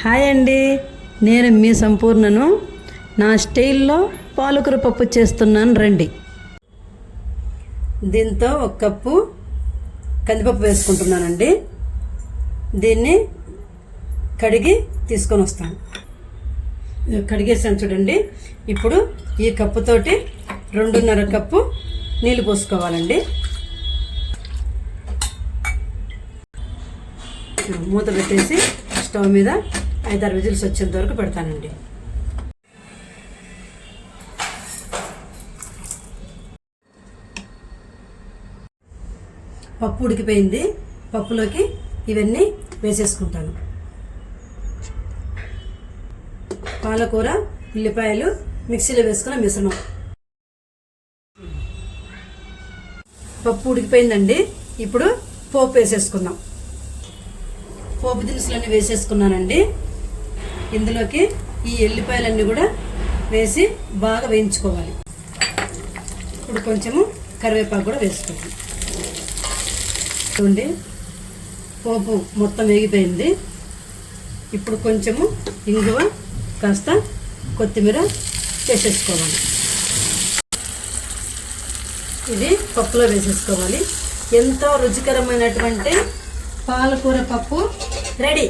Hi అండి. నేను మీ సంపూర్ణను. నా స్టైల్లో పాలకూర పప్పు చేస్తున్నాను రండి. దీంతో ఒక కప్పు కందిపప్పు వేసుకుంటున్నానండి. దీన్ని కడిగి తీసుకొని వస్తాను. కడిగేసాను చూడండి. ఇప్పుడు ఈ కప్పుతోటి రెండున్నర కప్పు నీళ్ళు పోసుకోవాలండి. మూత పెట్టేసి స్టవ్ మీద ఐదారు విజిల్స్ వచ్చేంత వరకు పెడతానండి. పప్పు ఉడికిపోయింది. పప్పులోకి ఇవన్నీ వేసేసుకుంటాను. పాలకూర ఉల్లిపాయలు మిక్సీలో వేసుకున్న మిశ్రమం. పప్పు ఉడికిపోయిందండి. ఇప్పుడు పోపు వేసేసుకుందాం. పోపు దినుసులన్నీ వేసేసుకున్నానండి. ఇందులోకి ఈ ఎల్లిపాయలన్నీ కూడా వేసి బాగా వేయించుకోవాలి. ఇప్పుడు కొంచెము కరివేపాకు కూడా వేసుకోవాలి. చూడండి పోపు మొత్తం వేగిపోయింది. ఇప్పుడు కొంచెము ఇంగువ కాస్త కొత్తిమీర వేసేసుకోవాలి. ఇది పప్పులో వేసేసుకోవాలి. ఎంతో రుచికరమైనటువంటి పాలకూర పప్పు రెడీ.